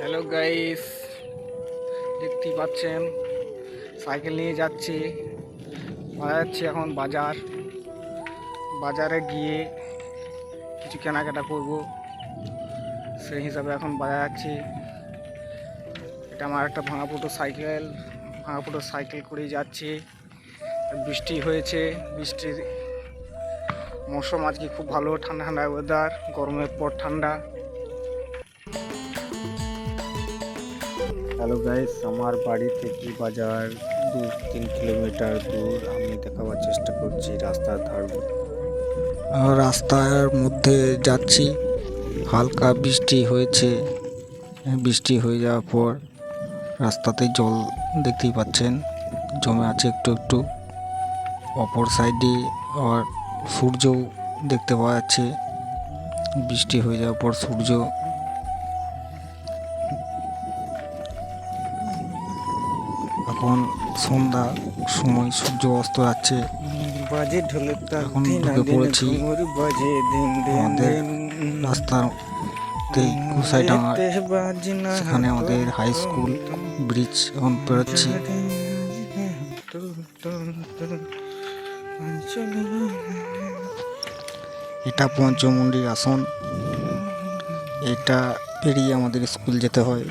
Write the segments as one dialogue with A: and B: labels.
A: Hello guys দেখতেই পাচ্ছেন। Cycle নিয়ে যাচ্ছি। যাচ্ছি এখন বাজার। বাজারে গিয়ে কিছু কেনাকাটা করব। সেই হিসাবে এখন বাজার যাচ্ছি। এটা আমার একটা ভাঙা ফুটো সাইকেল। ভাঙা ফুটো সাইকেল করেই যাচ্ছি। বৃষ্টি হয়েছে। বৃষ্টির মৌসুম আজকে খুব ভালো। ঠান্ডা ঠান্ডা ওয়েদার গরমের পর ঠান্ডা। হ্যালো গাইস আমার বাড়ি থেকে বাজার দু তিন কিলোমিটার দূর। আমি দেখাবার চেষ্টা করছি রাস্তার ধার রাস্তার মধ্যে যাচ্ছি। হালকা বৃষ্টি হয়েছে। বৃষ্টি হয়ে যাওয়ার পর রাস্তাতে জল দেখতেই পাচ্ছেন। জমে আছে একটু একটু। অপর সাইডে আর সূর্য দেখতে পাওয়া যাচ্ছে। বৃষ্টি হয়ে যাওয়ার পর সূর্য এখন সন্ধ্যা সময় সূর্য অস্ত যাচ্ছে।
B: বাজে ঢোলের
A: এখন ঢুকে পড়েছি। আমাদের
B: বাজে না
A: সেখানে আমাদের হাই স্কুল ব্রিজ এখন পেরোচ্ছি। এটা পঞ্চমুন্ডির আসন। এটা পেরিয়ে আমাদের স্কুল যেতে হয়।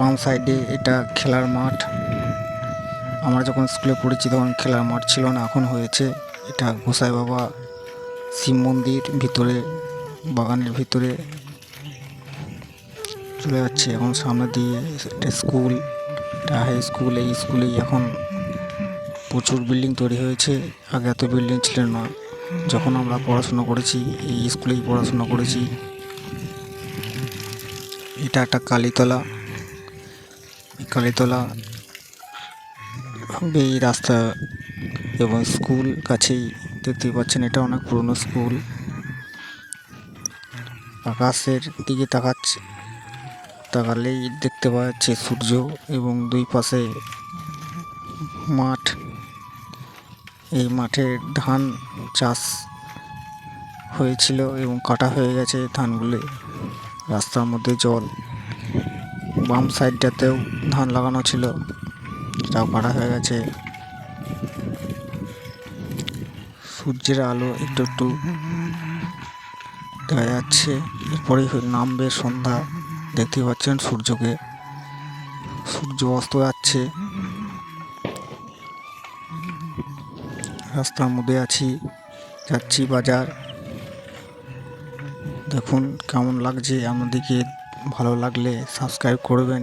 A: বাম সাইডে এটা খেলার মাঠ। আমরা যখন স্কুলে পড়েছি তখন খেলার মাঠ ছিল না, এখন হয়েছে এটা গোসাই বাবা শিব মন্দির ভিতরে, বাগানের ভিতরে চলে যাচ্ছে। এখন সামনে দিয়ে একটা স্কুল এটা হাই স্কুল এই স্কুলেই এখন প্রচুর বিল্ডিং তৈরি হয়েছে। আগে এত বিল্ডিং ছিল না। যখন আমরা পড়াশোনা করেছি, এই স্কুলেই পড়াশোনা করেছি। এটা একটা কালীতলা। কালীতলা এই রাস্তা এবং স্কুল কাছেই দেখতেই পাচ্ছেন, এটা অনেক পুরনো স্কুল। আকাশের দিকে তাকাচ্ছে, তাকালেই দেখতে পাওয়া যাচ্ছে সূর্য এবং দুই পাশে মাঠ। এই মাঠে ধান চাষ হয়েছিল এবং কাটা হয়ে গেছে ধানগুলো। রাস্তার মধ্যে জল। বাম সাইডটাতেও ধান লাগানো ছিল। সেটাও কাটা হয়ে গেছে। সূর্যের আলো একটু একটু দেখা যাচ্ছে। এরপরেই হয়ে নামবে সন্ধ্যা। দেখতে পাচ্ছেন সূর্যকে। সূর্য অস্ত যাচ্ছে। রাস্তার মধ্যে আছি। যাচ্ছি বাজার। দেখুন কেমন লাগছে। আমাদেরকে ভালো লাগলে সাবস্ক্রাইব করবেন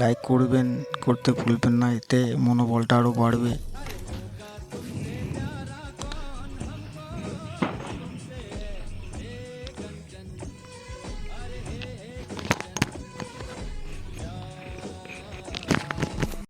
A: লাইক করবেন, করতে ভুলবেন না, এতে মনোবলটা আরও বাড়বে।